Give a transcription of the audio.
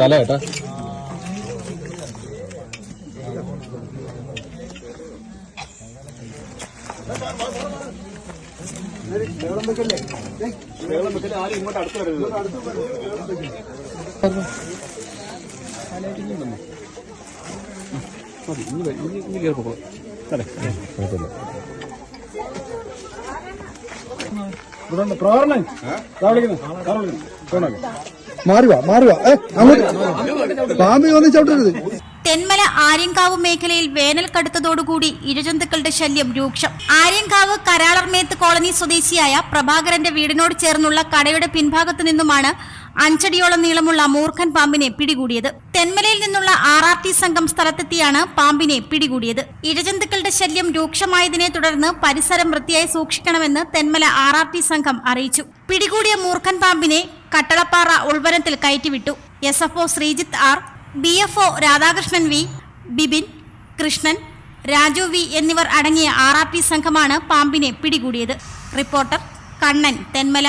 തല കേട്ടാ മതി ഇനി വെ- ഇനി ഇനി കയറി പോകോ അതെ കുഴപ്പമില്ല മാറുക മാറുക. ഏ അങ്ങോട്ട്. പാമ്പി വന്ന് ചവിട്ടരുത്. തെന്മല ആര്യങ്കാവ് മേഖലയിൽ വേനൽ കടുത്തതോടുകൂടി ഇഴജന്തുക്കളുടെ ശല്യം രൂക്ഷം. ആര്യങ്കാവ് കരാളർമേത്ത് കോളനി സ്വദേശിയായ പ്രഭാകരന്റെ വീടിനോട് ചേർന്നുള്ള കടയുടെ പിൻഭാഗത്തു നിന്നുമാണ് അഞ്ചടിയോളം നീളമുള്ള മൂർഖൻ പാമ്പിനെ പിടികൂടിയത്. തെന്മലയിൽ നിന്നുള്ള ആർ ആർ ടി സംഘം സ്ഥലത്തെത്തിയാണ് പാമ്പിനെ പിടികൂടിയത്. ഇഴജന്തുക്കളുടെ ശല്യം രൂക്ഷമായതിനെ തുടർന്ന് പരിസരം വൃത്തിയായി സൂക്ഷിക്കണമെന്ന് തെന്മല ആർ ആർ ടി സംഘം അറിയിച്ചു. പിടികൂടിയ മൂർഖൻ പാമ്പിനെ കട്ടളപ്പാറ ഉൾവനത്തിൽ കയറ്റിവിട്ടു. S F O Sreejith R B F O Radhakrishnan V Bibin Krishnan Raju V എന്നിവർ അടങ്ങിയ ആർ ആർ ടി സംഘമാണ് പാമ്പിനെ പിടികൂടിയത്. റിപ്പോർട്ടർ കണ്ണൻ തെന്മല.